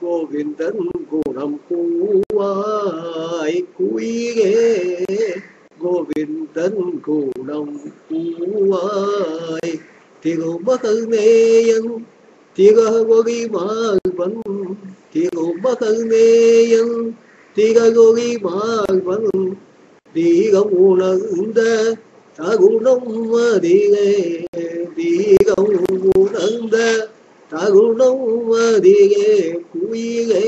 கோவிந்தன் குணம் கூவாய் குயிலே கோவிந்தன் குணம் கூவாய் திருமகள் நேயன் திகொகி மால்வன் திருமகள் நேயன் திகொகி மால்வன் தீகம் உணர்ந்த தகுணம் அதிலே தீகம் உணர்ந்த தகுணம் அதிலே குயிலே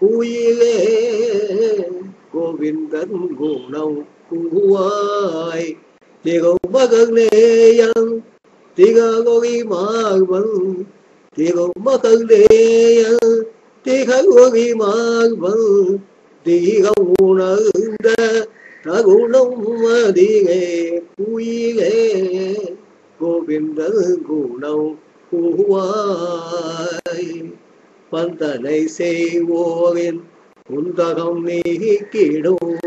குயிலே. கோவிந்தன் குணம் கூவாய் திகமகனேயன் திகொகி மால்வன் திகமகனேயன் திகொகி மால்வன் தீகம் உணர்ந்த தகுணம் அதிகே குயிலே கோவிந்தன் குணம் கூவாய் பந்தனை செய்வோரின் உந்தகம் நீக்கிடும்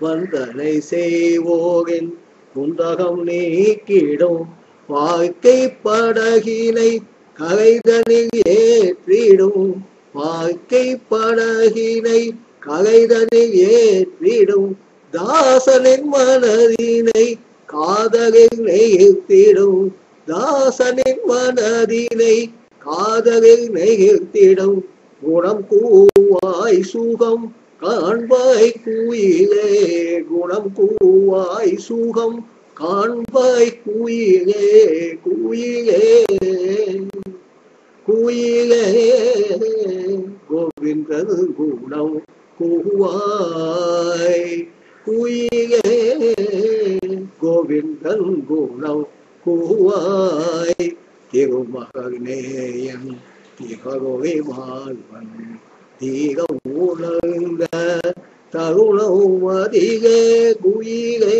வந்தனை செய்வோகின் உந்தகம் நீக்கிடும். வாழ்க்கை படகினை கலைதனில் ஏற்றிடும். வாழ்க்கை படகினை கலைதனில் ஏற்றிடும். தாசனின் மனதினை காதலில் நெகிழ்த்திடும். தாசனின் மனதினை காதலில் நெகிழ்த்திடும். குணம் கூவாய் சுகம் காண்பாய் குயிலே. குணம் கூவாய் சுகம் காண்பாய் குயிலே. குயிலே குயிலே. கோவிந்தது குணம் கூவாய் குயிலே. கோவிந்தன் குணம் கூவாய். திருமகனேயன் திகழொழி வாழ்வன் தீக உணர்ந்த தருணம் குயிலே.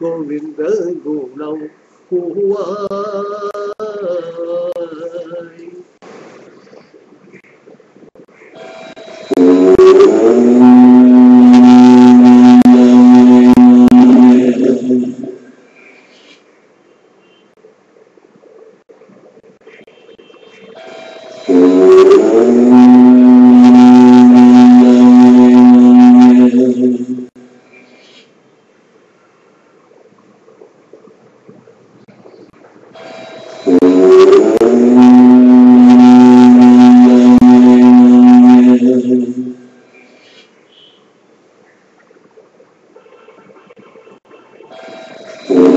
கோவிந்தல் குணம் கூவாய் Thank mm -hmm. you.